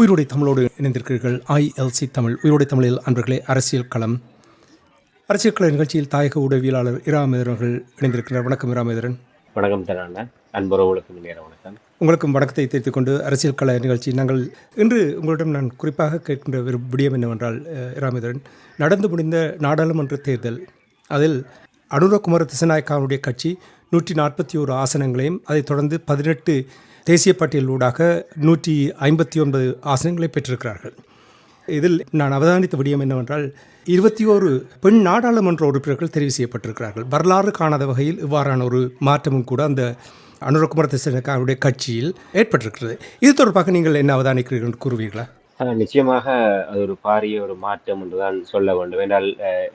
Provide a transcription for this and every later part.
உயிரோடை தமிழோடு இணைந்திருக்கிறீர்கள். ஐஎல்சி தமிழ் உயிரோடை தமிழில் அன்பர்களே அரசியல் களம். அரசியல் கள நிகழ்ச்சியில் தாயக உடவியலாளர் இராமேதரன் அவர்கள் இணைந்திருக்கிறார் வணக்கம் இராமேதரன். வணக்கம் தரான அன்புறவுகளுக்கு நேர வணக்கம். உங்களுக்கும் வணக்கத்தை தெரிவித்துக் கொண்டு அரசியல் கள நிகழ்ச்சி நாங்கள் இன்று உங்களிடம் நான் குறிப்பாக கேட்கின்ற விடயம் என்னவென்றால் இராமேதரன் நடந்து முடிந்த நாடாளுமன்ற தேர்தல். அதில் அனுரகுமார திசநாயக்காவுடைய கட்சி நூற்றி நாற்பத்தி ஓரு ஆசனங்களையும் அதைத் தொடர்ந்து பதினெட்டு தேசிய பட்டியலூடாக நூற்றி ஐம்பத்தி ஒன்பது ஆசனங்களை பெற்றிருக்கிறார்கள். இதில் நான் அவதானித்த விடயம் என்னவென்றால் இருபத்தி ஓரு பெண் நாடாளுமன்ற உறுப்பினர்கள் தெரிவு செய்யப்பட்டிருக்கிறார்கள். வரலாறு காணாத வகையில் இவ்வாறான ஒரு மாற்றமும் கூட அந்த அனுரகுமார திசனக்காருடைய கட்சியில் ஏற்பட்டிருக்கிறது. இது தொடர்பாக நீங்கள் என்ன அவதானிக்கிறீர்கள் என்று கூறுவீர்களா? நிச்சயமாக அது ஒரு பாரிய ஒரு மாற்றம் என்றுதான் சொல்ல வேண்டும். என்றால்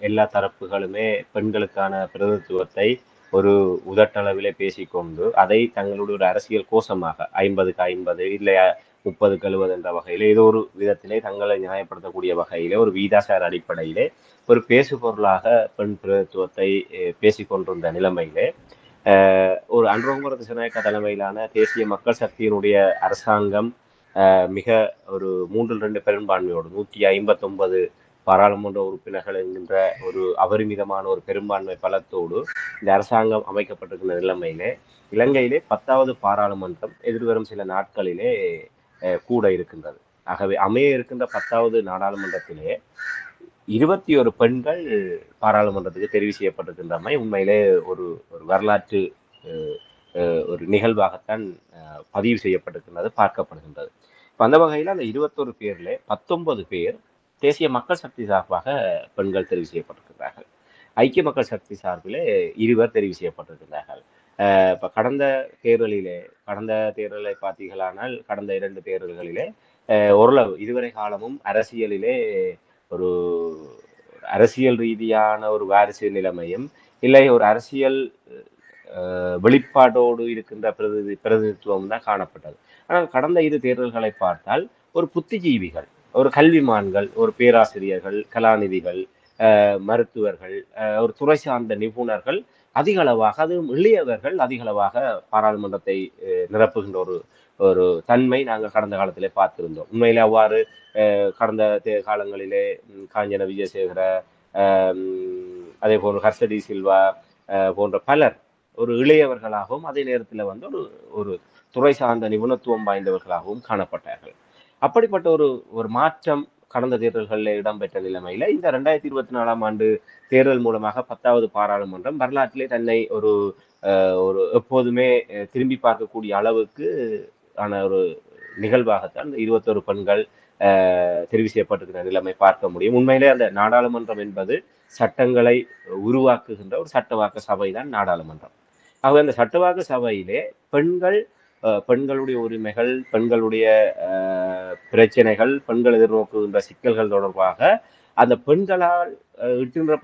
எல்லா தரப்புகளுமே பெண்களுக்கான பிரதிநிதித்துவத்தை ஒரு உதட்டளவிலே பேசிக்கொண்டு அதை தங்களுடைய ஒரு அரசியல் கோஷமாக ஐம்பதுக்கு ஐம்பது இல்லை முப்பது கழுவது என்ற வகையிலே ஏதோ ஒரு விதத்திலே தங்களை நியாயப்படுத்தக்கூடிய வகையிலே ஒரு வீதாசார அடிப்படையிலே ஒரு பேசு பொருளாக பெண் பிரதித்துவத்தை பேசிக்கொண்டிருந்த நிலைமையிலே ஒரு அன்ரோகுமர திசநாயக்க தலைமையிலான தேசிய மக்கள் சக்தியினுடைய அரசாங்கம் மிக ஒரு மூன்றில் ரெண்டு பெரும்பான்மையோடு நூற்றி ஐம்பத்தொன்பது பாராளுமன்ற உறுப்பினர்கள் என்கின்ற ஒரு அபரிமிதமான ஒரு பெரும்பான்மை பலத்தோடு இந்த அரசாங்கம் அமைக்கப்பட்டிருக்கிற நிலைமையிலே இலங்கையிலே பத்தாவது பாராளுமன்றம் எதிர்வரும் சில நாட்களிலே அஹ், கூட இருக்கின்றது. ஆகவே அமைய இருக்கின்ற பத்தாவது நாடாளுமன்றத்திலே இருபத்தி ஒரு பெண்கள் பாராளுமன்றத்துக்கு தெரிவு செய்யப்பட்டிருக்கின்றமை உண்மையிலே ஒரு ஒரு வரலாற்று அஹ், ஒரு நிகழ்வாகத்தான் அஹ், பதிவு செய்யப்பட்டிருக்கின்றது பார்க்கப்படுகின்றது. இப்போ அந்த வகையில் அந்த இருபத்தொரு பேரில் பத்தொன்பது பேர் தேசிய மக்கள் சக்தி சார்பாக பெண்கள் தெரிவு செய்யப்பட்டிருக்கிறார்கள். ஐக்கிய மக்கள் சக்தி சார்பிலே இருவர் தெரிவு செய்யப்பட்டிருக்கிறார்கள். இப்போ கடந்த தேர்தலிலே கடந்த தேர்தலை பார்த்தீர்களானால் கடந்த இரண்டு தேர்தல்களிலே ஓரளவு இதுவரை காலமும் அரசியலிலே ஒரு அரசியல் ரீதியான ஒரு வாரிசு நிலைமையும் இல்லை ஒரு அரசியல் வெளிப்பாடோடு வெளிப்பாட்டோடு இருக்கின்ற பிரதி பிரதிநிதித்துவம் தான் காணப்பட்டது. ஆனால் கடந்த இரு தேர்தல்களை பார்த்தால் ஒரு புத்திஜீவிகள் ஒரு கல்விமான்கள் ஒரு பேராசிரியர்கள் கலாநிதிகள் அஹ், மருத்துவர்கள் ஒரு துறை சார்ந்த நிபுணர்கள் அதிக அளவாக அதுவும் இளையவர்கள் அதிக அளவாக பாராளுமன்றத்தை நிரப்புகின்ற ஒரு ஒரு தன்மை நாங்கள் கடந்த காலத்திலே பார்த்திருந்தோம். உண்மையிலே அவ்வாறு அஹ், கடந்த தே- காலங்களிலே காஞ்சன விஜயசேகர அதே போன்று ஹர்ஷடி சில்வா போன்ற பலர் ஒரு இளையவர்களாகவும் அதே நேரத்தில் வந்து ஒரு ஒரு துறை சார்ந்த நிபுணத்துவம் வாய்ந்தவர்களாகவும் காணப்பட்டார்கள். அப்படிப்பட்ட ஒரு ஒரு மாற்றம் கடந்த தேர்தல்களில் இடம்பெற்ற நிலைமையில இந்த ரெண்டாயிரத்தி இருபத்தி நாலாம் ஆண்டு தேர்தல் மூலமாக பத்தாவது பாராளுமன்றம் வரலாற்றிலே தன்னை ஒரு ஒரு எப்போதுமே திரும்பி பார்க்கக்கூடிய அளவுக்கு ஆன ஒரு நிகழ்வாகத்தான் அந்த இருபத்தொரு பெண்கள் தெரிவு செய்யப்பட்டிருக்கிற நிலைமை பார்க்க முடியும். உண்மையிலே அந்த நாடாளுமன்றம் என்பது சட்டங்களை உருவாக்குகின்ற ஒரு சட்டவாக்க சபை தான் நாடாளுமன்றம். ஆகவே அந்த சட்டவாக்க சபையிலே பெண்கள் பெண்களுடைய உரிமைகள் பெண்களுடைய அஹ், பிரச்சனைகள் பெண்கள் எதிர்நோக்குகின்ற சிக்கல்கள் தொடர்பாக அந்த பெண்களால் அஹ், இட்டு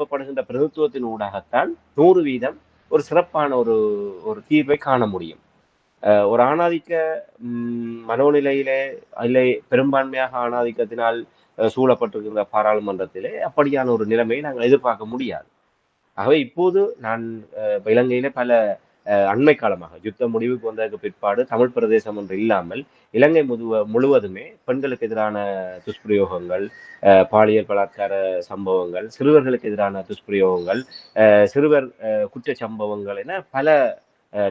பிரதித்துவத்தின் ஊடாகத்தான் நூறு வீதம் ஒரு சிறப்பான ஒரு ஒரு தீர்வை காண முடியும். ஒரு ஆணாதிக்க மனோநிலையிலே இல்லை பெரும்பான்மையாக ஆணாதிக்கத்தினால் சூழப்பட்டிருக்கின்ற பாராளுமன்றத்திலே அப்படியான ஒரு நிலைமையை நாங்கள் எதிர்பார்க்க முடியாது. ஆகவே இப்போது நான் அஹ், இலங்கையிலே பல அண்மை காலமாக யுத்தம் முடிவுக்கு வந்ததற்கு பிற்பாடு தமிழ் பிரதேசம் ஒன்று இல்லாமல் இலங்கை முதுவ முழுவதுமே பெண்களுக்கு எதிரான துஷ்பிரயோகங்கள் பாலியல் பலாத்கார சம்பவங்கள் சிறுவர்களுக்கு எதிரான துஷ்பிரயோகங்கள் சிறுவர் குற்ற சம்பவங்கள் என பல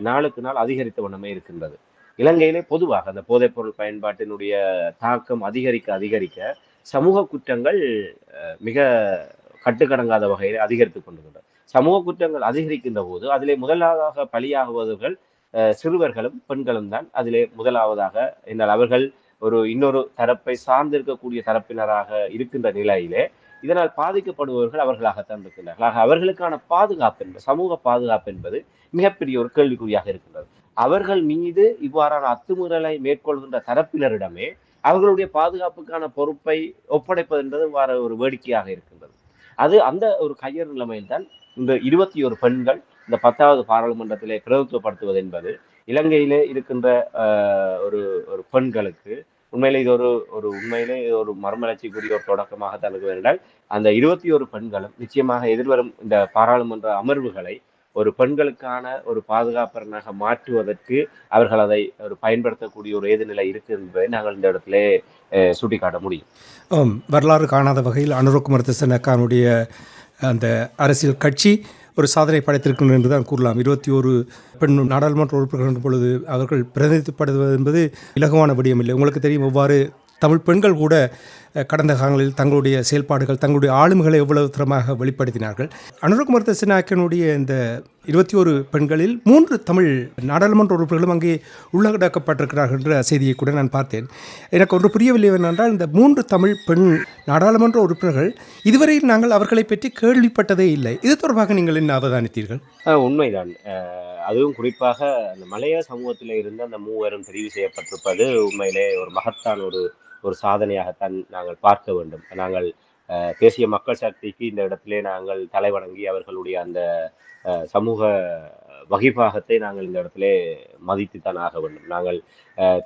நாளுக்கு நாள் அதிகரித்த வண்ணமே இருக்கின்றது. இலங்கையிலே பொதுவாக அந்த போதைப்பொருள் பயன்பாட்டினுடைய தாக்கம் அதிகரிக்க அதிகரிக்க சமூக குற்றங்கள் அஹ், மிக கட்டுக்கடங்காத வகையில் அதிகரித்துக் கொண்டிருக்கின்றன சமூக குற்றங்கள் அதிகரிக்கின்ற போது அதிலே முதலாவதாக பலியாகுவவர்கள் சிறுவர்களும் பெண்களும் தான். அதிலே முதலாவதாக என்னால் அவர்கள் ஒரு இன்னொரு தரப்பை சார்ந்திருக்கக்கூடிய தரப்பினராக இருக்கின்ற நிலையிலே இதனால் பாதிக்கப்படுபவர்கள் அவர்களாகத்தான் இருக்கின்றார்கள். ஆக அவர்களுக்கான பாதுகாப்பு என்பது சமூக பாதுகாப்பு என்பது மிகப்பெரிய ஒரு கேள்விக்குறியாக இருக்கின்றது. அவர்கள் மீது இவ்வாறான அத்துமீறலை மேற்கொள்கின்ற தரப்பினரிடமே அவர்களுடைய பாதுகாப்புக்கான பொறுப்பை ஒப்படைப்பது என்பது வார ஒரு வேடிக்கையாக இருக்கின்றது. அது அந்த ஒரு கையர் நிலைமையில் தான் இந்த இருபத்தி ஒரு பெண்கள் இந்த பத்தாவது பாராளுமன்றத்திலே பிரதித்துவப்படுத்துவது என்பது. இலங்கையிலே இருக்கின்ற ஒரு ஒரு பெண்களுக்கு உண்மையிலே இது ஒரு ஒரு உண்மையிலே இது ஒரு மறுமலர்ச்சிக்குரிய ஒரு தொடக்கமாக தான் இருக்க வேண்டால் அந்த இருபத்தி ஒரு பெண்களும் நிச்சயமாக எதிர்வரும் இந்த பாராளுமன்ற அமர்வுகளை ஒரு பெண்களுக்கான ஒரு பாதுகாப்பரனாக மாற்றுவதற்கு அவர்கள் அதை ஒரு பயன்படுத்தக்கூடிய ஒரு ஏதுநிலை இருக்கு என்பதை நாங்கள் இந்த இடத்துல சுட்டிக்காட்ட முடியும். வரலாறு காணாத வகையில் அனுரகுமார் திசனக்கானுடைய அந்த அரசியல் கட்சி ஒரு சாதனை படைத்திருக்கின்றன என்று தான் கூறலாம். இருபத்தி ஒரு பெண் நாடாளுமன்ற உறுப்பினர்கள் பொழுது அவர்கள் பிரதிநிதிப்படுவது என்பது இலகுவான விடயமில்லை. உங்களுக்கு தெரியும் எவ்வாறு தமிழ் பெண்கள் கூட கடந்த காலங்களில் தங்களுடைய செயல்பாடுகள் தங்களுடைய ஆளுமைகளை எவ்வளவு தரமாக வெளிப்படுத்தினார்கள். அனுரகுமார் தசநாயக்கனுடைய இந்த இருபத்தி ஒரு பெண்களில் மூன்று தமிழ் நாடாளுமன்ற உறுப்பினர்களும் அங்கே உள்ளடக்கப்பட்டிருக்கிறார்கள் என்ற செய்தியை கூட நான் பார்த்தேன். எனக்கு ஒன்று புரியவில்லை என்னென்றால் இந்த மூன்று தமிழ் பெண் நாடாளுமன்ற உறுப்பினர்கள் இதுவரை நாங்கள் அவர்களை பற்றி கேள்விப்பட்டதே இல்லை. இது தொடர்பாக நீங்கள் என்ன அவதானித்தீர்கள்? உண்மைதான். அதுவும் குறிப்பாக அந்த மலைய சமூகத்தில் இருந்து அந்த மூவரும் தெரிவு செய்யப்பட்டிருப்பது உண்மையிலே ஒரு மகத்தான ஒரு ஒரு சாதனையாகத்தான் நாங்கள் பார்க்க வேண்டும். நாங்கள் தேசிய மக்கள் சக்திக்கு இந்த இடத்திலே நாங்கள் தலைவணங்கி அவர்களுடைய அந்த சமூக வகிபாகத்தை நாங்கள் இந்த இடத்திலே மதித்துத்தான் ஆக வேண்டும். நாங்கள்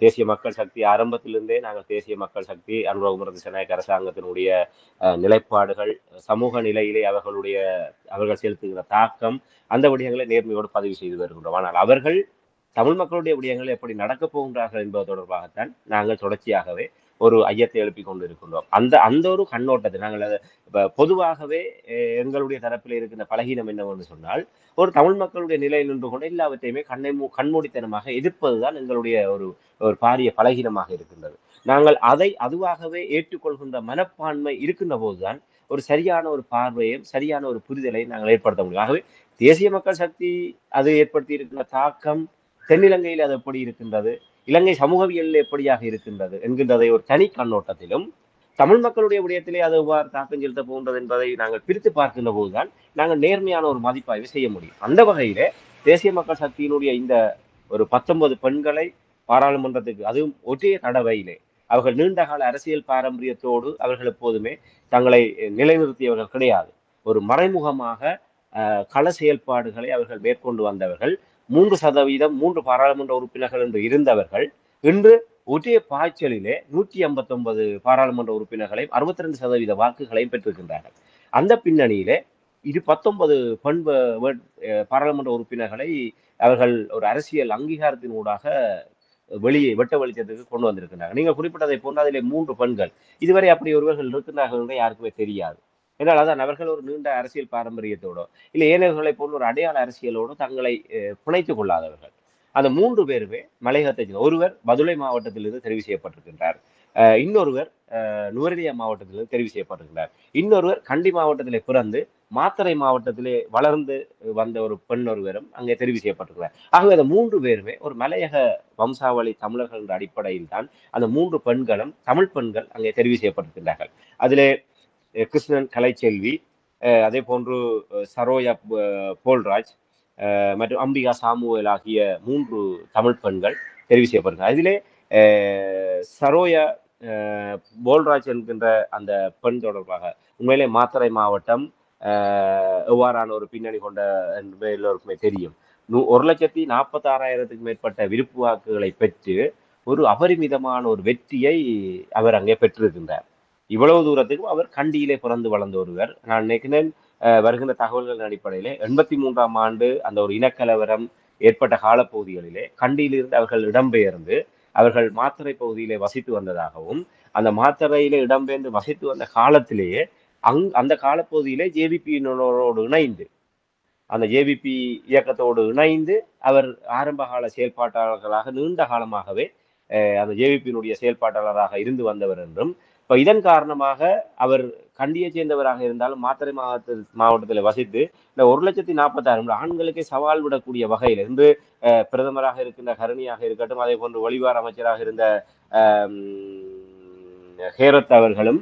தேசிய மக்கள் சக்தி ஆரம்பத்திலிருந்தே நாங்கள் தேசிய மக்கள் சக்தி அனுராகுமார திசநாயக்க அரசாங்கத்தினுடைய நிலைப்பாடுகள் சமூக நிலையிலே அவர்களுடைய அவர்கள் செலுத்துகிற தாக்கம் அந்த விடயங்களை நேர்மையோடு பதிவு செய்து வருகின்றோம். ஆனால் அவர்கள் தமிழ் மக்களுடைய விடயங்கள் எப்படி நடக்கப் போகின்றார்கள் என்பது தொடர்பாகத்தான் நாங்கள் தொடர்ச்சியாகவே ஒரு ஐயத்தை எழுப்பி கொண்டு இருக்கின்றோம். அந்த அந்த ஒரு கண்ணோட்டத்தை நாங்கள் அதை பொதுவாகவே எங்களுடைய தரப்பில் இருக்கின்ற பலகீனம் என்னவென்று சொன்னால் ஒரு தமிழ் மக்களுடைய நிலையில் நின்று கொண்டு எல்லாவற்றையுமே கண்ணை மூ கண்மூடித்தனமாக எதிர்ப்பதுதான் எங்களுடைய ஒரு ஒரு பாரிய பலகீனமாக இருக்கின்றது. நாங்கள் அதை அதுவாகவே ஏற்றுக்கொள்கின்ற மனப்பான்மை இருக்கின்ற போதுதான் ஒரு சரியான ஒரு பார்வையும் சரியான ஒரு புரிதலை நாங்கள் ஏற்படுத்த முடியும். ஆகவே தேசிய மக்கள் சக்தி அது ஏற்படுத்தி இருக்கின்ற தாக்கம் தென்னிலங்கையில் அது எப்படி இருக்கின்றது? இலங்கை சமூகவியல் எப்படியாக இருக்கின்றது என்கின்றதை ஒரு தனி கண்ணோட்டத்திலும் தமிழ் மக்களுடைய விடயத்திலே அது எவ்வாறு தாக்கம் செலுத்த போகின்றது என்பதை நாங்கள் பிரித்து பார்க்கின்ற போதுதான் நாங்கள் நேர்மையான ஒரு மதிப்பாய்வு செய்ய முடியும். அந்த வகையிலே தேசிய மக்கள் சக்தியினுடைய இந்த ஒரு பத்தொன்பது பெண்களை பாராளுமன்றத்துக்கு அதுவும் ஒரே தடவையிலே அவர்கள் நீண்டகால அரசியல் பாரம்பரியத்தோடு அவர்கள் எப்போதுமே தங்களை நிலைநிறுத்தியவர்கள் கிடையாது. ஒரு மறைமுகமாக கள செயல்பாடுகளை அவர்கள் மேற்கொண்டு வந்தவர்கள் மூன்று சதவீதம் மூன்று பாராளுமன்ற உறுப்பினர்கள் என்று இருந்தவர்கள் இன்று ஒரே பாய்ச்சலிலே நூற்றி ஐம்பத்தொன்பது பாராளுமன்ற உறுப்பினர்களையும் அறுபத்தி ரெண்டு சதவீத வாக்குகளையும் பெற்றிருக்கின்றார்கள். அந்த பின்னணியிலே இது பத்தொன்பது பெண் பாராளுமன்ற உறுப்பினர்களை அவர்கள் ஒரு அரசியல் அங்கீகாரத்தின் ஊடாக வெளியே வெட்ட வெளிச்சத்துக்கு கொண்டு வந்திருக்கிறார்கள் நீங்கள் குறிப்பிட்டதை போன்ற அதிலே மூன்று பெண்கள். இதுவரை அப்படி ஒருவர்கள் இருக்கிறார்கள் யாருக்குமே தெரியாது. என்றால் அதான் அவர்கள் ஒரு நீண்ட அரசியல் பாரம்பரியத்தோடோ இல்லை ஏனையர்களை போன்ற ஒரு அடையாள அரசியலோடு தங்களை புனைத்துக் கொள்ளாதவர்கள். அந்த மூன்று பேருமே மலையகத்தை ஒருவர் மதுரை மாவட்டத்திலிருந்து தெரிவு செய்யப்பட்டிருக்கின்றார். அஹ், இன்னொருவர் அஹ், மாவட்டத்திலிருந்து தெரிவு செய்யப்பட்டிருக்கிறார் இன்னொருவர் கண்டி மாவட்டத்திலே பிறந்து மாத்தறை மாவட்டத்திலே வளர்ந்து வந்த ஒரு பெண் ஒருவரும் அங்கே தெரிவு செய்யப்பட்டிருக்கிறார். ஆகவே அந்த மூன்று பேருமே ஒரு மலையக வம்சாவளி தமிழர்கள் என்ற அடிப்படையில் தான் அந்த மூன்று பெண்களும் தமிழ் பெண்கள் அங்கே தெரிவு செய்யப்பட்டிருக்கின்றார்கள். அதிலே கிருஷ்ணன் கலைச்செல்வி அதே போன்று சரோயா போல்ராஜ் மற்றும் அம்பிகா சாமுவேல் ஆகிய மூன்று தமிழ் பெண்கள் தெரிவு செய்யப்படுகிறது அதிலே சரோயா போல்ராஜ் என்கின்ற அந்த பெண் தொடர்பாக உண்மையிலே மாத்தறை மாவட்டம் எவ்வாறான ஒரு பின்னணி கொண்ட எல்லோருக்குமே தெரியும். ஒரு லட்சத்தி நாற்பத்தி ஆறாயிரத்துக்கு மேற்பட்ட விருப்பு வாக்குகளை பெற்று ஒரு அபரிமிதமான ஒரு வெற்றியை அவர் அங்கே பெற்றிருக்கின்றார். இவ்வளவு தூரத்துக்கும் அவர் கண்டியிலே பிறந்து வளர்ந்த ஒருவர் நான் நினைக்கிறேன் வருகின்ற தகவல்களின் அடிப்படையிலே எண்பத்தி மூன்றாம் ஆண்டு அந்த ஒரு இனக்கலவரம் ஏற்பட்ட காலப்பகுதிகளிலே கண்டியிலிருந்து அவர்கள் இடம்பெயர்ந்து அவர்கள் மாத்தறை பகுதியிலே வசித்து வந்ததாகவும் அந்த மாத்தறையிலே இடம்பெயர்ந்து வசித்து வந்த காலத்திலேயே அங் அந்த காலப்பகுதியிலே ஜேபிபியினரோடு இணைந்து அந்த ஜேபிபி இயக்கத்தோடு இணைந்து அவர் ஆரம்ப கால செயல்பாட்டாளர்களாக நீண்ட காலமாகவே அஹ், அந்த ஜேவிபியினுடைய செயல்பாட்டாளராக இருந்து வந்தவர் என்றும் இப்ப இதன் காரணமாக அவர் கண்டியை சேர்ந்தவராக இருந்தாலும் மாத்திரை மாவட்ட மாவட்டத்தில் வசித்து இந்த ஒரு லட்சத்தி நாற்பத்தாயிரம் ஆண்களுக்கே சவால் விடக்கூடிய வகையில் இன்று அஹ், பிரதமராக இருக்கின்ற கருணியாக இருக்கட்டும் அதே போன்று ஒளிவார் அமைச்சராக இருந்த ஹேரத் அவர்களும்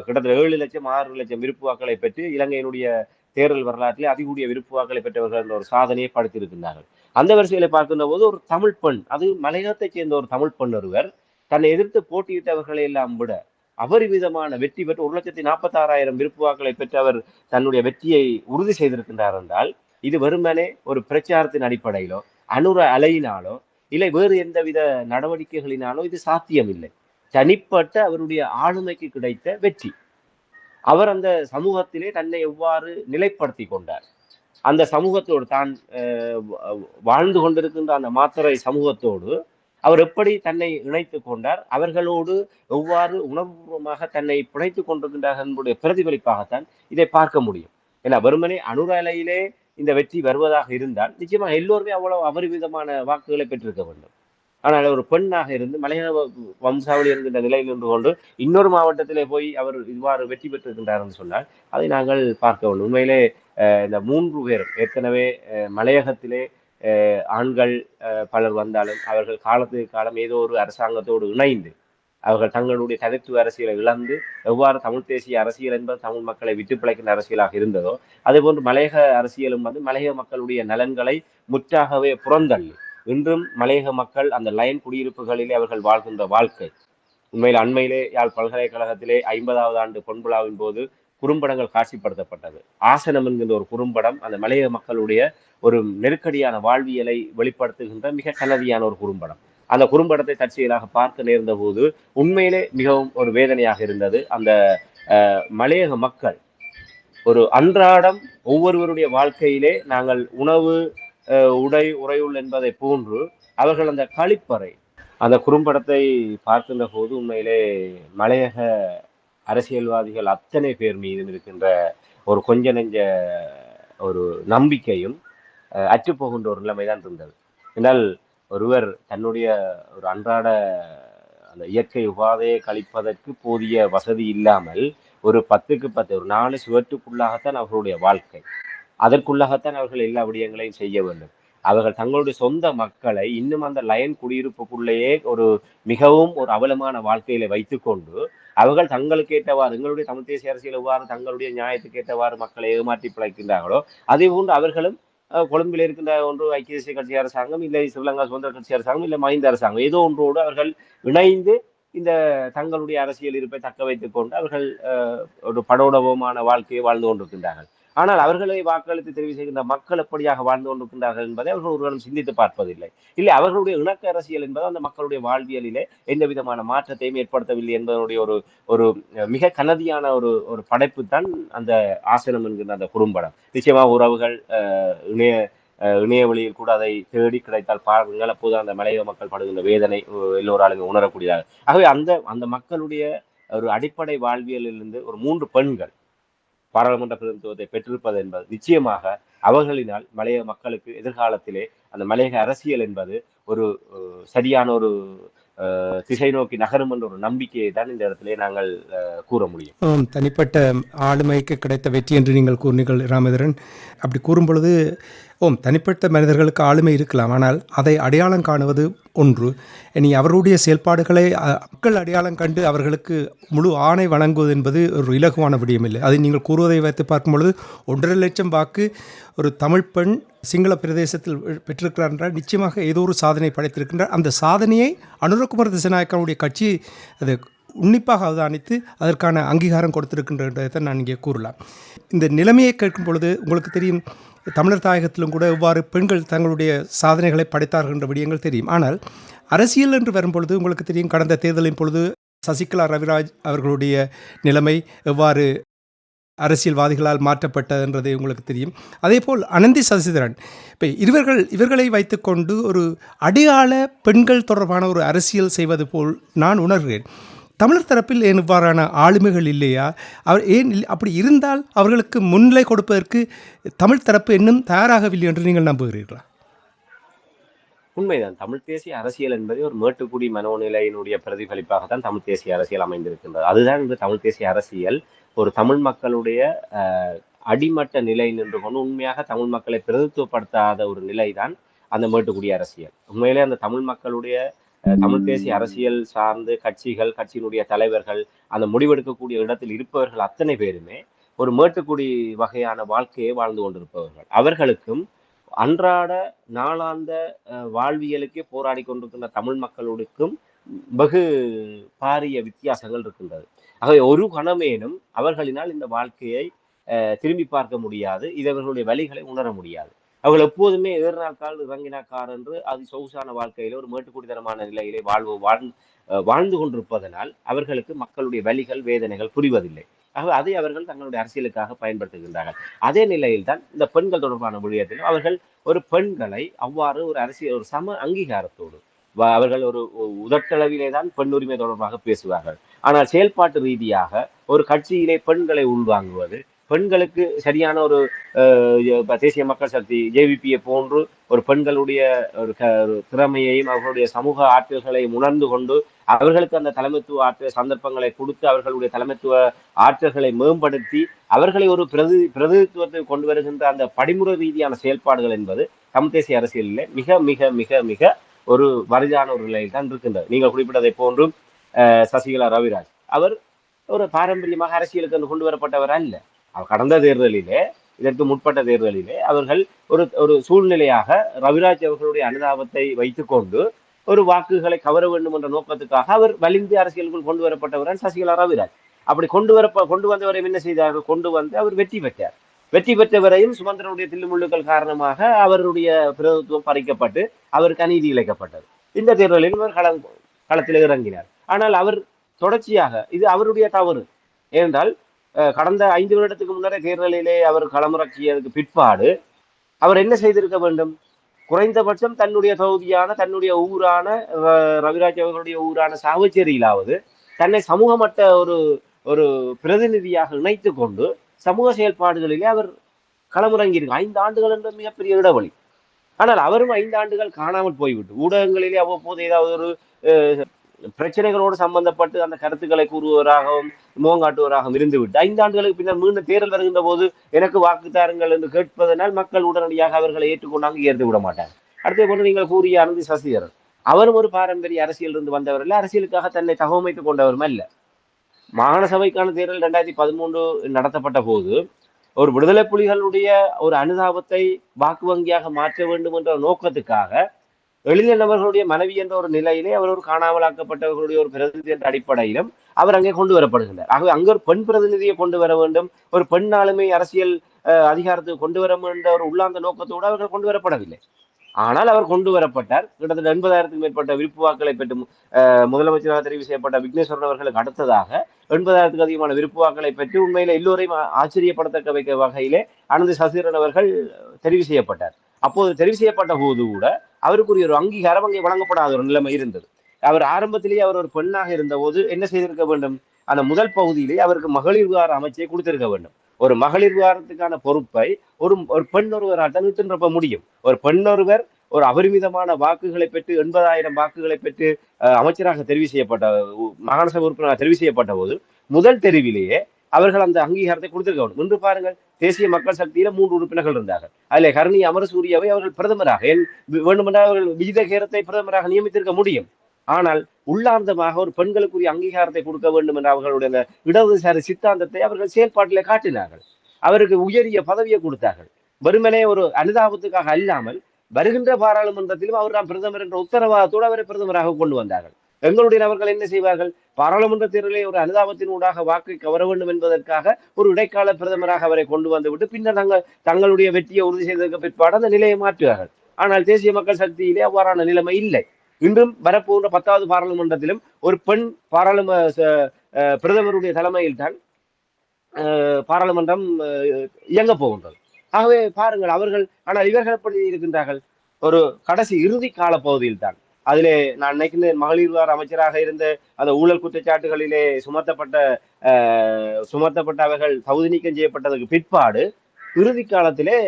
கிட்டத்தட்ட ஏழு லட்சம் ஆறு லட்சம் விருப்பு வாக்களை பெற்று இலங்கையினுடைய தேர்தல் வரலாற்றிலே அதிகூடிய விருப்பு வாக்களை பெற்றவர்கள் என்ற ஒரு சாதனையை படுத்தியிருக்கின்றார்கள் அந்த வரிசையில பார்க்கின்ற போது ஒரு தமிழ் பெண் அது மலையகத்தைச் சேர்ந்த ஒரு தமிழ் பெண் ஒருவர் தன்னை எதிர்த்து போட்டியிட்டவர்களை எல்லாம் விட அபரிமிதமான வெற்றி பெற்று ஒரு லட்சத்தி நாற்பத்தி ஆறாயிரம் விருப்பு வாக்களை பெற்று அவர் தன்னுடைய வெற்றியை உறுதி செய்திருக்கின்றார் என்றால் இது வெறுமனே ஒரு பிரச்சாரத்தின் அடிப்படையிலோ அனுர அலையினாலோ இல்லை வேறு எந்தவித நடவடிக்கைகளினாலோ இது சாத்தியமில்லை. தனிப்பட்ட அவருடைய ஆளுமைக்கு கிடைத்த வெற்றி. அவர் அந்த சமூகத்திலே தன்னை எவ்வாறு நிலைப்படுத்தி கொண்டார்? அந்த சமூகத்தோடு தான் வாழ்ந்து கொண்டிருக்கின்ற அந்த மாத்திரை சமூகத்தோடு அவர் எப்படி தன்னை இணைத்துக் கொண்டார்? அவர்களோடு எவ்வாறு உணர்வுபூர்வமாக தன்னை புனைத்துக் கொண்டிருக்கின்றார் என்பதுடைய பிரதிபலிப்பாகத்தான் இதை பார்க்க முடியும். ஏன்னா வெறுமனே அனுராலையிலே இந்த வெற்றி வருவதாக இருந்தால் நிச்சயமாக எல்லோருமே அவ்வளவு அபரிமிதமான வாக்குகளை பெற்றிருக்க வேண்டும். ஆனால் ஒரு பெண்ணாக இருந்து மலையாள வ- வம்சாவளி என்கின்ற நிலையில் இருந்து கொண்டு இன்னொரு மாவட்டத்திலே போய் அவர் இவ்வாறு வெற்றி பெற்றிருக்கின்றார் என்று சொன்னால் அதை நாங்கள் பார்க்க வேண்டும். உண்மையிலே இந்த மூன்று பேரும் ஏற்கனவே அஹ், மலையகத்திலே ஆண்கள் அஹ், பலர் வந்தாலும் அவர்கள் காலத்துக்கு காலம் ஏதோ ஒரு அரசாங்கத்தோடு இணைந்து அவர்கள் தங்களுடைய தனித்துவ அரசியலை இழந்து எவ்வாறு தமிழ் தேசிய அரசியல் என்பது தமிழ் மக்களை விட்டு பிழைக்கின்ற அரசியலாக இருந்ததோ அதேபோன்று மலையக அரசியலும் வந்து மலையக மக்களுடைய நலன்களை முற்றாகவே புறந்தள்ளி. இன்றும் மலையக மக்கள் அந்த லைன் குடியிருப்புகளிலே அவர்கள் வாழ்கின்ற வாழ்க்கை. உண்மையில் அண்மையிலே யாழ் பல்கலைக்கழகத்திலே ஐம்பதாவது ஆண்டு பொன்விழாவின் போது குறும்படங்கள் காட்சிப்படுத்தப்பட்டது. ஆசனம் என்கின்ற ஒரு குறும்படம் அந்த மலையக மக்களுடைய ஒரு நெருக்கடியான வாழ்வியலை வெளிப்படுத்துகின்ற மிக கனதியான ஒரு குறும்படம். அந்த குறும்படத்தை தற்செயலாக பார்க்க நேர்ந்த போது உண்மையிலே மிகவும் ஒரு வேதனையாக இருந்தது. அந்த அஹ், மலையக மக்கள் ஒரு அன்றாடம் ஒவ்வொருவருடைய வாழ்க்கையிலே நாங்கள் உணவு அஹ், உடை உறையுள் என்பதை போன்று அவர்கள் அந்த கழிப்பறை அந்த குறும்படத்தை பார்க்கின்ற போது உண்மையிலே மலையக அரசியல்வாதிகள் அத்தனை பேர் மீதும் இருக்கின்ற ஒரு கொஞ்ச நெஞ்ச ஒரு நம்பிக்கையும் அற்றுப்போகின்ற ஒரு நிலைமைதான் இருந்தது. என்னால் ஒருவர் தன்னுடைய ஒரு அன்றாட அந்த இயற்கை உபாதையை கழிப்பதற்கு போதிய வசதி இல்லாமல் ஒரு பத்துக்கு பத்து ஒரு நாலு சுவற்றுக்குள்ளாகத்தான் அவர்களுடைய வாழ்க்கை. அதற்குள்ளாகத்தான் அவர்கள் எல்லா விடயங்களையும் செய்ய வேண்டும். அவர்கள் தங்களுடைய சொந்த மக்களை இன்னும் அந்த லயன் குடியிருப்புக்குள்ளேயே ஒரு மிகவும் ஒரு அவலமான வாழ்க்கையில வைத்துக்கொண்டு அவர்கள் தங்களுக்கு ஏற்றவாறு எங்களுடைய தமிழ் தேசிய அரசியல் எவ்வாறு தங்களுடைய நியாயத்துக்கு ஏற்றவாறு மக்களை ஏமாற்றி பிழைக்கின்றார்களோ அதே போன்று அவர்களும் கொழும்பில் இருக்கின்ற ஒன்று ஐக்கிய தேசிய கட்சி அரசாங்கம் இல்லை ஸ்ரீலங்கா சுதந்திர கட்சி அரசாங்கம் இல்லை மஹிந்த அரசாங்கம் ஏதோ ஒன்றோடு அவர்கள் இணைந்து இந்த தங்களுடைய அரசியல் இருப்பை தக்க வைத்துக் கொண்டு அவர்கள் அஹ், ஒரு படோடபமான வாழ்க்கையை வாழ்ந்து கொண்டிருக்கின்றார்கள். ஆனால் அவர்களை வாக்களித்து தெரிவு செய்கின்ற மக்கள் எப்படியாக வாழ்ந்து கொண்டிருக்கின்றார்கள் என்பதை அவர்கள் ஒருவரும் சிந்தித்து பார்ப்பதில்லை. இல்லை அவர்களுடைய இணக்க அரசியல் என்பது அந்த மக்களுடைய வாழ்வியலிலே எந்த விதமான மாற்றத்தையும் ஏற்படுத்தவில்லை என்பதனுடைய ஒரு ஒரு மிக கனதியான ஒரு ஒரு படைப்பு தான் அந்த ஆசனம் என்கின்ற அந்த குறும்படம். நிச்சயமாக உறவுகள் அஹ், இணைய அஹ், இணைய வழியில் கூட அதை தேடி கிடைத்தால் பாருங்கள் அப்போது அந்த மலையக மக்கள் படுகின்ற வேதனை எல்லோராலும் உணரக்கூடியதாக. ஆகவே அந்த அந்த மக்களுடைய ஒரு அடிப்படை வாழ்வியலிலிருந்து ஒரு மூன்று பெண்கள் பாராளுமன்ற பிரதிநிதித்துவத்தை பெற்றிருப்பது என்பது நிச்சயமாக அவர்களினால் மலைய மக்களுக்கு எதிர்காலத்திலே அந்த மலையக அரசியல் என்பது ஒரு அஹ், சரியான ஒரு திசை நோக்கி நகரும் என்ற ஒரு நம்பிக்கையை தான் இந்த இடத்திலே நாங்கள் கூற முடியும். தனிப்பட்ட ஆளுமைக்கு கிடைத்த வெற்றி என்று நீங்கள் கூறினீர்கள் ராமேந்திரன் அப்படி கூறும் பொழுது ஓம் தனிப்பட்ட மனிதர்களுக்கு ஆளுமை இருக்கலாம் ஆனால் அதை அடையாளம் காணுவது ஒன்று. இனி அவருடைய செயல்பாடுகளை மக்கள் அடையாளம் கண்டு அவர்களுக்கு முழு ஆணை வழங்குவது என்பது ஒரு இலகுவான விடயமில்லை. அதை நீங்கள் கூறுவதை வைத்து பார்க்கும் பொழுது ஒன்றரை லட்சம் வாக்கு ஒரு தமிழ் பெண் சிங்கள பிரதேசத்தில் பெற்றிருக்கிறார் என்றால் நிச்சயமாக ஏதோ ஒரு சாதனை படைத்திருக்கின்றார். அந்த சாதனையை அனுரகுமார் திசநாயக்கனுடைய கட்சி அது உன்னிப்பாக அவதானித்து அதற்கான அங்கீகாரம் கொடுத்திருக்கின்றதை நான் இங்கே கூறலாம். இந்த நிலைமையை கேட்கும் பொழுது உங்களுக்கு தெரியும் தமிழர் தாயகத்திலும் கூட எவ்வாறு பெண்கள் தங்களுடைய சாதனைகளை படைத்தார்கள் என்ற விடயங்கள் தெரியும். ஆனால் அரசியல் என்று வரும்பொழுது உங்களுக்கு தெரியும் கடந்த தேர்தலின் பொழுது சசிகலா ரவிராஜ் அவர்களுடைய நிலைமை எவ்வாறு அரசியல்வாதிகளால் மாற்றப்பட்டதுன்றது உங்களுக்கு தெரியும். அதே போல் அனந்தி சசிதரன். இப்போ இவர்கள் இவர்களை வைத்துக்கொண்டு ஒரு அடையாள பெண்கள் தொடர்பான ஒரு அரசியல் செய்வது போல் நான் உணர்கிறேன். தமிழர் தரப்பில் ஏன் இவ்வாறான ஆளுமைகள் இல்லையா? அவர் ஏன் அப்படி இருந்தால் அவர்களுக்கு முன்னிலை கொடுப்பதற்கு தமிழ் தரப்பு இன்னும் தயாராகவில்லை என்று நீங்கள் நம்புகிறீர்களா? உண்மைதான். தமிழ் தேசிய அரசியல் என்பது ஒரு மேட்டுக்குடி மனோநிலையினுடைய பிரதிபலிப்பாகத்தான் தமிழ் தேசிய அரசியல் அமைந்திருக்கின்றது. அதுதான் இந்த தமிழ் தேசிய அரசியல். ஒரு தமிழ் மக்களுடைய அடிமட்ட நிலை நின்று கொண்டு உண்மையாக தமிழ் மக்களை பிரதித்துவப்படுத்தாத ஒரு நிலைதான் அந்த மேட்டுக்குடி அரசியல். உண்மையிலே அந்த தமிழ் மக்களுடைய அஹ், தமிழ் தேசிய அரசியல் சார்ந்து கட்சிகள் கட்சியினுடைய தலைவர்கள் அந்த முடிவெடுக்கக்கூடிய இடத்தில் இருப்பவர்கள் அத்தனை பேருமே ஒரு மேட்டுக்குடி வகையான வாழ்க்கையை வாழ்ந்து கொண்டிருப்பவர்கள். அவர்களுக்கும் அன்றாட நாளாந்த வாழ்வியலுக்கே போராடி கொண்டிருக்கின்ற தமிழ் மக்களுக்கும் வெகு பாரிய வித்தியாசங்கள் இருக்கின்றது. ஆகவே ஒரு கணமேனும் அவர்களினால் இந்த வாழ்க்கையை அஹ், திரும்பி பார்க்க முடியாது. இது அவர்களுடைய வழிகளை உணர முடியாது. அவர்கள் எப்போதுமே எதிர்நாக்கால் இறங்கினாக்கார் என்று அது சொகுசான வாழ்க்கையில ஒரு மேட்டுக்குடித்தனமான நிலையிலே வாழ்வு வாழ் வாழ்ந்து கொண்டிருப்பதனால் அவர்களுக்கு மக்களுடைய வலிகள் வேதனைகள் புரிவதில்லை. ஆகவே அதை அவர்கள் தங்களுடைய அரசியலுக்காக பயன்படுத்துகின்றார்கள். அதே நிலையில் தான் இந்த பெண்கள் தொடர்பான விடயத்திலும் அவர்கள் ஒரு பெண்களை அவ்வாறு ஒரு அரசியல் ஒரு சம அங்கீகாரத்தோடு அவர்கள் ஒரு உதட்டளவிலே தான் பெண் உரிமை தொடர்பாக பேசுவார்கள். ஆனால் செயல்பாட்டு ரீதியாக ஒரு கட்சியிலே பெண்களை உள்வாங்குவது பெண்களுக்கு சரியான ஒரு தேசிய மக்கள் சக்தி ஜேவிபியை போன்று ஒரு பெண்களுடைய ஒரு க- ஒரு திறமையையும் அவர்களுடைய சமூக ஆற்றல்களையும் உணர்ந்து கொண்டு அவர்களுக்கு அந்த தலைமைத்துவ ஆற்றல் சந்தர்ப்பங்களை கொடுத்து அவர்களுடைய தலைமைத்துவ ஆற்றல்களை மேம்படுத்தி அவர்களை ஒரு பிரதி பிரதிநிதித்துவத்தை கொண்டு வருகின்ற அந்த படிமுறை ரீதியான செயல்பாடுகள் என்பது தமிழ் தேசிய அரசியலில் மிக மிக மிக மிக ஒரு வரிதான ஒரு நிலையில் தான் இருக்கின்றது. நீங்கள் குறிப்பிட்டதை போன்றும் சசிகலா ரவிராஜ். அவர் ஒரு பாரம்பரியமாக அரசியலுக்கு கொண்டு வரப்பட்டவர் அல்ல. அவர் கடந்த தேர்தலிலே இதற்கு முற்பட்ட தேர்தலிலே அவர்கள் ஒரு ஒரு சூழ்நிலையாக ரவிராஜ் அவர்களுடைய அனுதாபத்தை வைத்துக்கொண்டு ஒரு வாக்குகளை கவர வேண்டும் என்ற நோக்கத்துக்காக அவர் வலிந்து அரசியலுக்குள் கொண்டு வரப்பட்டவர் சசிகலா ரவிராஜ். அப்படி கொண்டு வர கொண்டு வந்தவரை என்ன செய்தார்கள்? கொண்டு வந்து அவர் வெற்றி பெற்றார். வெற்றி பெற்றவரையும் சுமந்திரனுடைய தில்லுமுள்ளுக்கள் காரணமாக அவருடைய பிரதித்துவம் பறிக்கப்பட்டு அவருக்கு அநீதி இழைக்கப்பட்டது. இந்த தேர்தலில் அவர் களம் களத்தில் இறங்கினார். ஆனால் அவர் தொடர்ச்சியாக இது அவருடைய தவறு. ஏனென்றால் கடந்த ஐந்து வருடத்துக்கு முன்னரே தேர்தலிலே அவர் களமிறக்கியதுக்கு பிற்பாடு அவர் என்ன செய்திருக்க வேண்டும்? குறைந்தபட்சம் தன்னுடைய தொகுதியான தன்னுடைய ஊரான ரவிராஜ் அவர்களுடைய ஊரான சாவச்சேரியிலாவது தன்னை சமூக மட்ட ஒரு ஒரு பிரதிநிதியாக இணைத்து கொண்டு சமூக செயல்பாடுகளிலே அவர் களமிறங்கியிருக்கு. ஐந்து ஆண்டுகள் என்ற மிகப்பெரிய இடவழி ஆனால் அவரும் ஐந்து ஆண்டுகள் காணாமல் போய்விட்டு ஊடகங்களிலே அவ்வப்போது ஏதாவது ஒரு அஹ், பிரச்சனைகளோடு சம்பந்தப்பட்டு அந்த கருத்துக்களை கூறுவராகவும் முகங்காட்டுவராகவும் இருந்துவிட்டு ஐந்து ஆண்டுகளுக்கு பின்னர் மீண்டும் தேர்தல் வருகின்ற போது எனக்கு வாக்கு தாருங்கள் என்று கேட்பதனால் மக்கள் உடனடியாக அவர்களை ஏற்றுக்கொண்டு ஏற்று விட மாட்டாங்க. அடுத்த கொண்டு நீங்கள் கூறிய அனந்தி சசிதரன் அவரும் ஒரு பாரம்பரிய அரசியல் இருந்து வந்தவர் அல்ல அரசியலுக்காக தன்னை தகவமைத்துக் கொண்டவரும் அல்ல. மாகாண சபைக்கான தேர்தல் ரெண்டாயிரத்தி பதிமூன்று நடத்தப்பட்ட போது ஒரு விடுதலை புலிகளுடைய ஒரு அனுதாபத்தை வாக்கு வங்கியாக மாற்ற வேண்டும் என்ற நோக்கத்துக்காக எளிய நபர்களுடைய மனைவி என்ற ஒரு நிலையிலே அவர் ஒரு காணாமலாக்கப்பட்டவர்களுடைய ஒரு பிரதிநிதி என்ற அடிப்படையிலும் அவர் அங்கே கொண்டு வரப்படுகின்றார். ஆகவே அங்கே ஒரு பெண் பிரதிநிதியை கொண்டு வர வேண்டும். ஒரு பெண் ஆளுமை அரசியல் அஹ், அதிகாரத்துக்கு கொண்டு வர வேண்டும் ஒரு உள்ளாந்த நோக்கத்தோடு அவர்கள் கொண்டு வரப்படவில்லை. ஆனால் அவர் கொண்டு வரப்பட்டார். கிட்டத்தட்ட எண்பதாயிரத்துக்கு மேற்பட்ட விருப்பு வாக்குகளை பெற்று அஹ், முதலமைச்சராக தெரிவு செய்யப்பட்ட விக்னேஸ்வரன் அவர்களுக்கு அடுத்ததாக எண்பதாயிரத்துக்கு அதிகமான விருப்பு வாக்குகளை பெற்று உண்மையில எல்லோரையும் ஆச்சரியப்படத்தக்க வைக்க வகையிலே அனந்த் சசிதரன் அவர்கள் தெரிவு செய்யப்பட்டார். அப்போது தெரிவு செய்யப்பட்ட போது கூட அவருக்குரிய ஒரு அங்கீகாரம் அங்கே வழங்கப்படாத ஒரு நிலைமை இருந்தது. அவர் ஆரம்பத்திலேயே அவர் ஒரு பெண்ணாக இருந்தபோது என்ன செய்திருக்க வேண்டும்? அந்த முதல் பகுதியிலே அவருக்கு மகளிர் விவகார அமைச்சை கொடுத்திருக்க வேண்டும். ஒரு மகளிர் விவகாரத்துக்கான பொறுப்பை ஒரு ஒரு பெண் ஒருவரால் தான் நிறுத்தின்றப்ப முடியும். ஒரு பெண் ஒருவர் ஒரு அபரிமிதமான வாக்குகளை பெற்று எண்பதாயிரம் வாக்குகளை பெற்று அமைச்சராக தெரிவு செய்யப்பட்ட மாகாண சபை உறுப்பினராக தெரிவு செய்யப்பட்ட போது முதல் தெரிவிலேயே அவர்கள் அந்த அங்கீகாரத்தை கொடுத்திருக்க வேண்டும். இன்று பாருங்கள் தேசிய மக்கள் சக்தியில மூன்று உறுப்பினர்கள் இருந்தார்கள். அதில் கருணி அமரசூரியாவை அவர்கள் பிரதமராக வேண்டுமென்றால் அவர்கள் விகிதகேரத்தை பிரதமராக நியமித்திருக்க முடியும். ஆனால் உள்ளார்ந்தமாக ஒரு பெண்களுக்குரிய அங்கீகாரத்தை கொடுக்க வேண்டும் என்ற அவர்களுடைய இடதுசாரி சித்தாந்தத்தை அவர்கள் செயல்பாட்டிலே காட்டினார்கள். அவருக்கு உயரிய பதவியை கொடுத்தார்கள். வெறுமனே ஒரு அனுதாபத்துக்காக அல்லாமல் வருகின்ற பாராளுமன்றத்திலும் அவர் தான் பிரதமர் என்ற உத்தரவாதத்தோடு அவரை பிரதமராக கொண்டு வந்தார்கள். எங்களுடைய நபர்கள் என்ன செய்வார்கள்? பாராளுமன்ற தேர்தலை ஒரு அனுதாபத்தின் ஊடாக வாக்கை கவர வேண்டும் என்பதற்காக ஒரு இடைக்கால பிரதமராக அவரை கொண்டு வந்துவிட்டு பின்னர் தங்கள் தங்களுடைய வெற்றியை உறுதி செய்ததற்கு பிற்பாடு அந்த நிலையை மாற்றுவார்கள். ஆனால் தேசிய மக்கள் சக்தியிலே அவ்வாறான நிலைமை இல்லை. இன்றும் வரப்போன்ற பத்தாவது பாராளுமன்றத்திலும் ஒரு பெண் பாராளும ச- பிரதமருடைய தலைமையில் தான் பாராளுமன்றம் இயங்க போகின்றது. ஆகவே பாருங்கள் அவர்கள் ஆனால் இவர்கள் எப்படி இருக்கின்றார்கள்? ஒரு கடைசி இறுதி கால பகுதியில் தான் அதிலே நான் நினைக்கின்றேன் மகளிர் விவகார அமைச்சராக இருந்த அந்த ஊழல் குற்றச்சாட்டுகளிலே சுமத்தப்பட்ட அஹ், சுமத்தப்பட்ட அவர்கள் தகுதி நீக்கம் செய்யப்பட்டதற்கு பிற்பாடு இறுதி காலத்திலே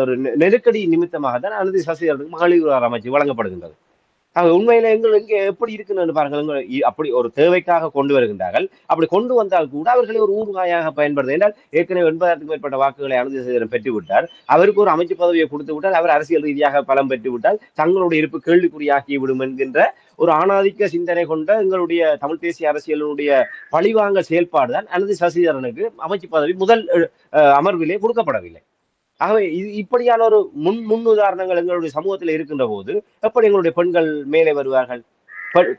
ஒரு நெருக்கடி நிமித்தமாக தான் அனுதி சசிகலனுக்கு மகளிர் விவகார அமைச்சு வழங்கப்படுகின்றது. உண்மையில எங்கள் இங்கே எப்படி இருக்குன்னு பாருங்கள். அப்படி ஒரு தேவைக்காக கொண்டு வருகின்றார்கள். அப்படி கொண்டு வந்தால் கூட அவர்களை ஒரு ஊறுகாயாக பயன்படுத்த என்றால் ஏற்கனவே எண்பதாயிரத்துக்கு மேற்பட்ட வாக்குகளை அனுதி பெற்றுவிட்டார். அவருக்கு ஒரு அமைச்சு பதவியை கொடுத்து விட்டால் அவர் அரசியல் ரீதியாக பலம் பெற்றுவிட்டால் தங்களுடைய இருப்பு கேள்விக்குறியாகிவிடும் என்கின்ற ஒரு ஆணாதிக்க சிந்தனை கொண்ட எங்களுடைய தமிழ் தேசிய அரசியலினுடைய பழிவாங்க செயல்பாடுதான் அல்லது சசிதரனுக்கு அமைச்சு பதவி முதல் அஹ், அமர்விலே கொடுக்கப்படவில்லை. ஆகவே இது இப்படியான ஒரு முன் முன் உதாரணங்கள் எங்களுடைய சமூகத்தில் இருக்கின்ற போது எப்படி எங்களுடைய பெண்கள் மேலே வருவார்கள்?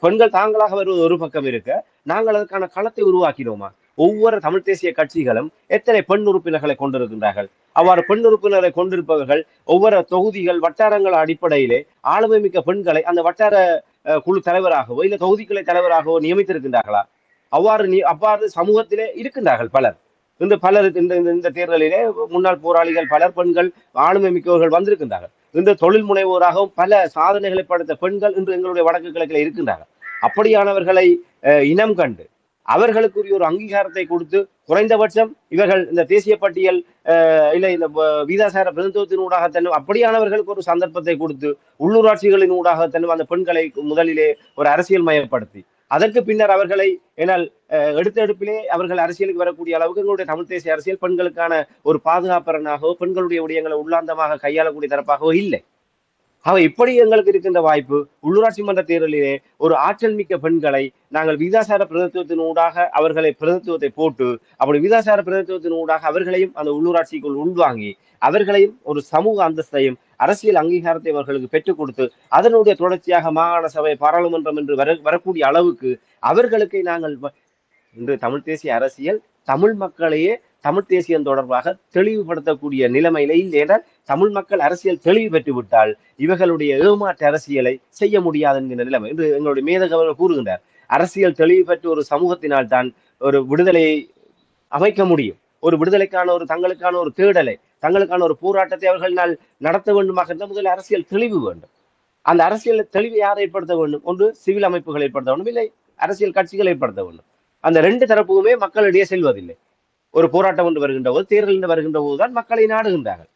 பெண்கள் தாங்களாக வருவது ஒரு பக்கம் இருக்க நாங்கள் அதற்கான களத்தை உருவாக்கினோமா? ஒவ்வொரு தமிழ் தேசிய கட்சிகளும் எத்தனை பெண் உறுப்பினர்களை கொண்டிருக்கின்றார்கள்? அவ்வாறு பெண் உறுப்பினரை கொண்டிருப்பவர்கள் ஒவ்வொரு தொகுதிகள் வட்டாரங்கள் அடிப்படையிலே ஆளுமை மிக்க பெண்களை அந்த வட்டார குழு தலைவராகவோ இல்ல தொகுதிகளை தலைவராகவோ நியமித்திருக்கின்றார்களா? அவ்வாறு நீ அவ்வாறு சமூகத்திலே இருக்கின்றார்கள் பலர். இந்த பலர் இந்த இந்த- தேர்தலிலே முன்னாள் போராளிகள் பலர் பெண்கள் ஆளுமை மிக்கவர்கள் வந்திருக்கின்றார்கள். இந்த தொழில் முனைவோராகவும் பல சாதனைகளை படைத்த பெண்கள் இன்று எங்களுடைய வடக்கு கிழக்கில் இருக்கின்றார்கள். அப்படியானவர்களை அஹ், இனம் கண்டு அவர்களுக்குரிய ஒரு அங்கீகாரத்தை கொடுத்து குறைந்தபட்சம் இவர்கள் இந்த தேசிய பட்டியல் இல்லை இந்த வீதாசார பிரதிநிதித்துவத்தின் ஊடாக தன்னும் அப்படியானவர்களுக்கு ஒரு சந்தர்ப்பத்தை கொடுத்து உள்ளூராட்சிகளின் ஊடாக தன்னும் அந்த பெண்களை முதலிலே ஒரு அரசியல் மயப்படுத்தி அதற்கு பின்னர் அவர்களை என்னால் அஹ், அவர்கள் அரசியலுக்கு வரக்கூடிய அளவுக்கு எங்களுடைய தமிழ் தேசிய அரசியல் பெண்களுக்கான ஒரு பாதுகாப்பரனாகவோ பெண்களுடைய விடயங்களை உள்ளாந்தமாக கையாளக்கூடிய தரப்பாகவோ இல்லை. அவ இப்படி எங்களுக்கு இருக்கின்ற வாய்ப்பு உள்ளூராட்சி மன்ற தேர்தலிலே ஒரு ஆற்றல் மிக்க பெண்களை நாங்கள் விதாசார பிரதித்துவத்தின் ஊடாக அவர்களை பிரதித்துவத்தை போட்டு அப்படி விதாசார பிரதித்துவத்தின் ஊடாக அவர்களையும் அந்த உள்ளூராட்சிக்குள் உள்வாங்கி அவர்களையும் ஒரு சமூக அந்தஸ்தையும் அரசியல் அங்கீகாரத்தை அவர்களுக்கு பெற்றுக் கொடுத்து அதனுடைய தொடர்ச்சியாக மாகாண சபை பாராளுமன்றம் என்று வர வரக்கூடிய அளவுக்கு அவர்களுக்கு நாங்கள் இன்று தமிழ் தேசிய அரசியல் தமிழ் மக்களையே தமிழ் தேசியம் தொடர்பாக தெளிவுபடுத்தக்கூடிய நிலைமையில இல்லை தமிழ் மக்கள் அரசியல் தெளிவு பெற்று விட்டால் இவர்களுடைய ஏமாற்று அரசியலை செய்ய முடியாது என்கிற நிலைமை. என்று எங்களுடைய மேதகவர்கள் கூறுகின்றார் அரசியல் தெளிவு பெற்ற ஒரு சமூகத்தினால் தான் ஒரு விடுதலையை அமைக்க முடியும். ஒரு விடுதலைக்கான ஒரு தங்களுக்கான ஒரு தேடலை தங்களுக்கான ஒரு போராட்டத்தை அவர்களால் நடத்த வேண்டுமாக இருந்தால் முதலில் அரசியல் தெளிவு வேண்டும். அந்த அரசியல் தெளிவு யார் ஏற்படுத்த வேண்டும்? ஒன்று சிவில் அமைப்புகள் ஏற்படுத்த வேண்டும். இல்லை அரசியல் கட்சிகள் ஏற்படுத்த வேண்டும். அந்த ரெண்டு தரப்புமே மக்களிடையே செல்வதில்லை. ஒரு போராட்டம் ஒன்று வருகின்ற போது தேர்தல் என்று வருகின்ற போதுதான் மக்களை நாடுகின்றார்கள்.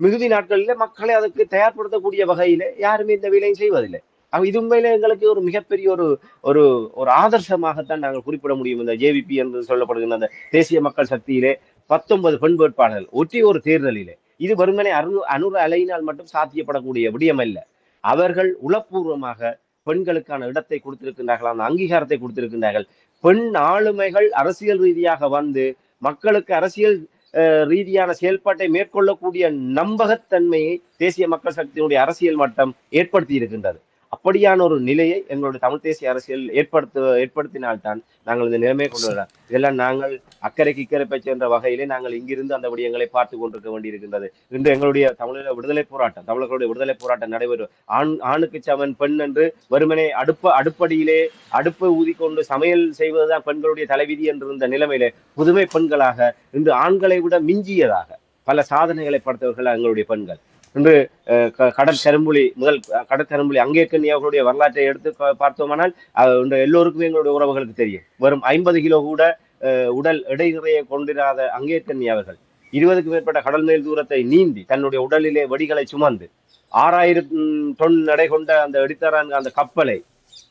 மிகுதி நாட்களில் மக்களை அதற்கு தயார்படுத்தக்கூடிய வகையில யாருமே இந்த வேலையும் செய்வதில்லை. அவ இது உண்மையில எங்களுக்கு ஒரு மிகப்பெரிய ஒரு ஒரு ஒரு ஆதர்சமாகத்தான் நாங்கள் குறிப்பிட முடியும். இந்த ஜேவிபி என்று சொல்லப்படுகின்ற அந்த தேசிய மக்கள் சக்தியிலே பத்தொன்பது பெண் வேட்பாளர்கள். ஒற்றி ஒரு தேர்தலிலே. இது வெறுமனே அரு அனுர அலையினால் மட்டும் சாத்தியப்படக்கூடிய விடயம் அல்ல. அவர்கள் உளப்பூர்வமாக பெண்களுக்கான இடத்தை கொடுத்திருக்கின்றார்கள் அந்த அங்கீகாரத்தை கொடுத்திருக்கின்றார்கள். பெண் ஆளுமைகள் அரசியல் ரீதியாக வந்து மக்களுக்கு அரசியல் அஹ், ரீதியான செயல்பாட்டை மேற்கொள்ளக்கூடிய நம்பகத்தன்மையை தேசிய மக்கள் சக்தியினுடைய அரசியல் மட்டம் ஏற்படுத்தி இருக்கின்றது அப்படியான ஒரு நிலையை எங்களுடைய தமிழ் தேசிய அரசியல் ஏற்படுத்த ஏற்படுத்தினால்தான் நாங்கள் இந்த நிலைமையை கொண்டு வரலாம் இதெல்லாம் நாங்கள் அக்கறைக்கு இக்கரை சென்ற வகையிலே நாங்கள் இங்கிருந்து அந்த விடயங்களை பார்த்து கொண்டிருக்க வேண்டியிருக்கின்றது. இன்று எங்களுடைய தமிழக விடுதலை போராட்டம் தமிழர்களுடைய விடுதலை போராட்டம் நடைபெறும் ஆண் ஆணுக்கு சமன் பெண் என்று வெறுமனே அடுப்ப அடுப்படியிலே அடுப்பை ஊதிக்கொண்டு சமையல் செய்வதுதான் பெண்களுடைய தலைவிதி என்றிருந்த நிலைமையிலே புதுமை பெண்களாக இன்று ஆண்களை விட மிஞ்சியதாக பல சாதனைகளை படைத்தவர்கள் எங்களுடைய பெண்கள். இன்று க- கடற்கரும்புலி முதல் கடற்கரும்புலி அங்கேக்கண்ணி அவர்களுடைய வரலாற்றை எடுத்து பார்த்தோமானால் எல்லோருக்குமே எங்களுடைய உறவுகளுக்கு தெரியும். வெறும் ஐம்பது கிலோ கூட உடல் எடை கொண்டிராத அங்கேக்கண்ணி அவர்கள். இருபதுக்கு மேற்பட்ட கடல் மேல் தூரத்தை நீந்தி தன்னுடைய உடலிலே வெடிகளை சுமந்து ஆறாயிரம் டொன் நடை கொண்ட அந்த எடித்தரான் அந்த கப்பலை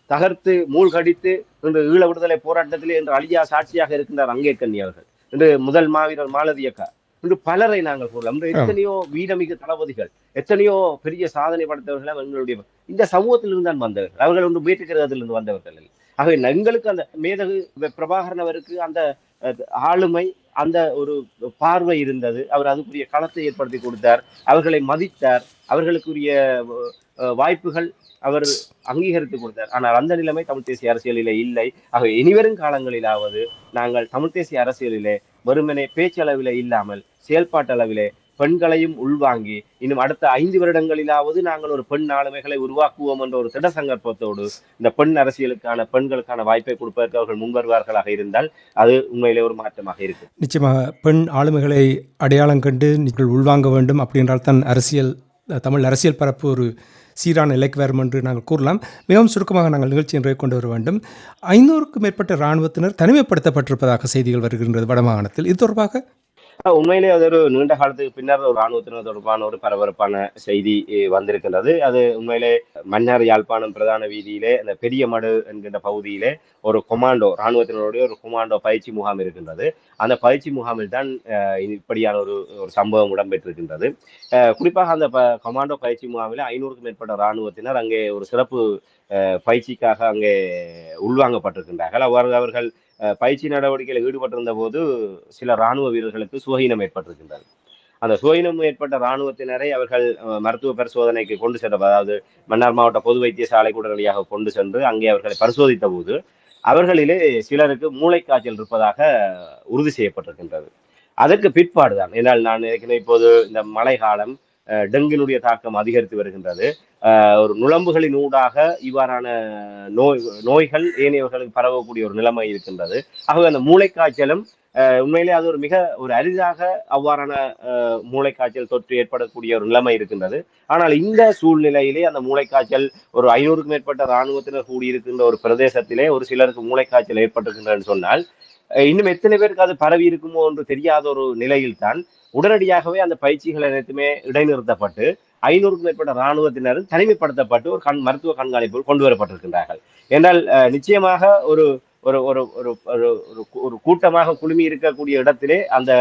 தகர்த்து மூழ்கடித்து இன்று ஈழ விடுதலை போராட்டத்திலே இன்று அழியா சாட்சியாக இருக்கின்றார் அங்கேக்கண்ணி அவர்கள். இன்று முதல் மாவீரர் மாலதி அக்கா இன்று பலரை நாங்கள் கூறலாம். எத்தனையோ வீரமிகு தளபதிகள் எத்தனையோ பெரிய சாதனை படைத்தவர்கள் எங்களுடைய இந்த சமூகத்திலிருந்து தான் வந்தவர்கள். அவர்கள் ஒன்று வேட்டுக்கிறதிலிருந்து வந்தவர்கள். ஆகவே எங்களுக்கு அந்த மேதகு பிரபாகரன் அவருக்கு அந்த ஆளுமை அந்த ஒரு பார்வை இருந்தது. அவர் அதுக்குரிய களத்தை ஏற்படுத்தி கொடுத்தார். அவர்களை மதித்தார். அவர்களுக்குரிய வாய்ப்புகள் அவர் அங்கீகரித்து கொடுத்தார். ஆனால் அந்த நிலைமை தமிழ் தேசிய அரசியலிலே இல்லை. ஆக இனிவரும் காலங்களிலாவது நாங்கள் தமிழ் தேசிய அரசியலிலே வெறுமனே பேச்சளவிலே இல்லாமல் செயல்பாட்டளவிலே பெண்களையும் உள்வாங்கி இன்னும் அடுத்த ஐந்து வருடங்களிலாவது நாங்கள் ஒரு பெண் ஆளுமைகளை உருவாக்குவோம் என்ற ஒரு திட சங்கல்பத்தோடு இந்த பெண் அரசியலுக்கான பெண்களுக்கான வாய்ப்பை கொடுப்பதற்கு அவர்கள் முன்வருவார்களாக இருந்தால் அது உண்மையிலே ஒரு மாற்றமாக இருக்கும். நிச்சயமாக பெண் ஆளுமைகளை அடையாளம் கண்டு நீங்கள் உள்வாங்க வேண்டும் அப்படின்றால் தான் அரசியல் தமிழ் அரசியல் பரப்பு ஒரு சீரான நிலைக்கு வரும் என்று நாங்கள் கூறலாம். மிகவும் சுருக்கமாக நாங்கள் நிகழ்ச்சி இன்றைய கொண்டு வர வேண்டும். ஐநூறுக்கும் மேற்பட்ட இராணுவத்தினர் தனிமைப்படுத்தப்பட்டிருப்பதாக செய்திகள் வருகின்றது வடமாகாணத்தில். இது தொடர்பாக உண்மையிலே அது ஒரு நீண்ட காலத்துக்கு பின்னர் ஒரு ராணுவத்தினர் தொடர்பான ஒரு பரபரப்பான செய்தி வந்திருக்கின்றது. அது உண்மையிலே மன்னார் யாழ்ப்பாணம் பிரதான வீதியிலே அந்த பெரிய மடு என்கின்ற பகுதியிலே ஒரு கொமாண்டோ ராணுவத்தினருடைய ஒரு கொமாண்டோ பயிற்சி முகாம் இருக்கின்றது. அந்த பயிற்சி முகாமில் தான் இப்படியான ஒரு ஒரு சம்பவம் இடம்பெற்றிருக்கின்றது. குறிப்பாக அந்த கொமாண்டோ பயிற்சி முகாமில் ஐநூறுக்கும் மேற்பட்ட ராணுவத்தினர் அங்கே ஒரு சிறப்பு பயிற்சிக்காக அங்கே உள்வாங்கப்பட்டிருக்கின்றார்கள். அவர் அவர்கள் பயிற்சி நடவடிக்கையில் ஈடுபட்டிருந்த போது சில ராணுவ வீரர்களுக்கு சுகீனம் ஏற்பட்டிருக்கின்றது. அந்த சுயினம் ஏற்பட்ட இராணுவத்தினரை அவர்கள் மருத்துவ பரிசோதனைக்கு கொண்டு சென்ற அதாவது மன்னார் மாவட்ட பொது வைத்தியசாலைக்கு உடனடியாக கொண்டு சென்று அங்கே அவர்களை பரிசோதித்த போது அவர்களிலே சிலருக்கு மூளைக்காய்ச்சல் இருப்பதாக உறுதி செய்யப்பட்டிருக்கின்றது. அதற்கு பிற்பாடுதான் ஏன்னால் நான் ஏற்கனவே இப்போது இந்த மழை காலம் அஹ், டெங்கினுடைய தாக்கம் அதிகரித்து வருகின்றது. ஒரு நுழம்புகளின் ஊடாக இவ்வாறான நோய் நோய்கள் ஏனையவர்களுக்கு பரவக்கூடிய ஒரு நிலைமை இருக்கின்றது. ஆகவே அந்த மூளைக்காய்ச்சலும் உண்மையிலே அது ஒரு மிக ஒரு அரிதாக அவ்வாறான மூளைக்காய்ச்சல் தொற்று ஏற்படக்கூடிய ஒரு நிலைமை இருக்கின்றது. ஆனால் இந்த சூழ்நிலையிலே அந்த மூளைக்காய்ச்சல் ஒரு ஐநூறுக்கும் மேற்பட்ட இராணுவத்தினர் கூடியிருக்கின்ற ஒரு பிரதேசத்திலே ஒரு சிலருக்கு மூளைக்காய்ச்சல் ஏற்பட்டிருக்கின்றன்னு சொன்னால் அஹ், இன்னும் எத்தனை பேருக்கு அது பரவி இருக்குமோ என்று தெரியாத ஒரு நிலையில்தான் உடனடியாகவே அந்த பயிற்சிகள் அனைத்துமே இடைநிறுத்தப்பட்டு ஐநூறுக்கும் மேற்பட்ட இராணுவத்தினரும் தனிமைப்படுத்தப்பட்டு ஒரு கண் மருத்துவ கண்காணிப்பு கொண்டு வரப்பட்டிருக்கின்றார்கள். என்றால் நிச்சயமாக ஒரு ஒரு ஒரு ஒரு ஒரு ஒரு ஒரு கூட்டமாக குழுமி இருக்கக்கூடிய இடத்திலே அந்த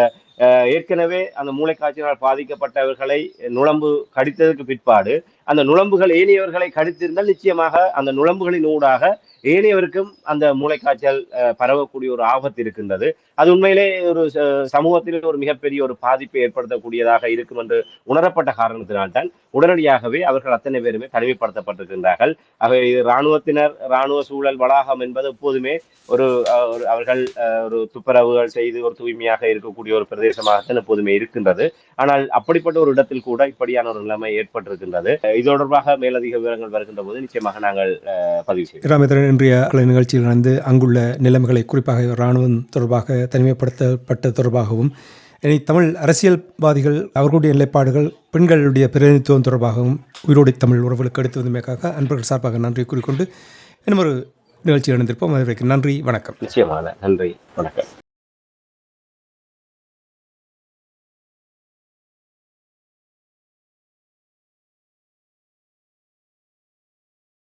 அஹ், ஏற்கனவே அந்த மூளைக்காய்ச்சலால் பாதிக்கப்பட்டவர்களை நுழம்பு கடித்ததற்கு பிற்பாடு அந்த நுழம்புகள் ஏனையவர்களை கடித்திருந்தால் நிச்சயமாக அந்த நுழம்புகளின் ஊடாக ஏனையவருக்கும் அந்த மூளைக்காய்ச்சல் அஹ், பரவக்கூடிய ஒரு ஆபத்து இருக்கின்றது. அது உண்மையிலே ஒரு சமூகத்தில் ஒரு மிகப்பெரிய ஒரு பாதிப்பை ஏற்படுத்தக்கூடியதாக இருக்கும் என்று உணரப்பட்ட காரணத்தினால்தான் உடனடியாகவே அவர்கள் அத்தனை பேருமே தனிமைப்படுத்தப்பட்டிருக்கின்றார்கள். ஆகவே இது இராணுவத்தினர் இராணுவ சூழல் வளாகம் என்பது எப்போதுமே ஒரு அஹ், ஒரு அவர்கள் அஹ், ஒரு துப்புரவுகள் செய்து ஒரு தூய்மையாக இருக்கக்கூடிய ஒரு பிரதேசமாகத்தான் எப்போதுமே இருக்கின்றது. ஆனால் அப்படிப்பட்ட ஒரு இடத்தில் கூட இப்படியான ஒரு நிலைமை ஏற்பட்டிருக்கின்றது. இது தொடர்பாக மேலதிக விவரங்கள் வருகின்ற போது நிச்சயமாக நாங்கள் பதிவு செய்வோம். இன்றைய கலை நிகழ்ச்சியில் நடந்து அங்குள்ள நிலைமைகளை குறிப்பாக இராணுவம் தொடர்பாக தனிமைப்படுத்தப்பட்ட தொடர்பாகவும் இனி தமிழ் அரசியல்வாதிகள் அவர்களுடைய நிலைப்பாடுகள் பெண்களுடைய பிரதிநிதித்துவம் தொடர்பாகவும் உயிரோடை தமிழ் உறவுகளுக்கு எடுத்து வந்தமைக்காக அன்பர்கள் சார்பாக நன்றி கூறிக்கொண்டு இன்னும் ஒரு நிகழ்ச்சியில் இணைந்திருப்போம். அதற்கு நன்றி வணக்கம். நிச்சயமாக நன்றி வணக்கம்.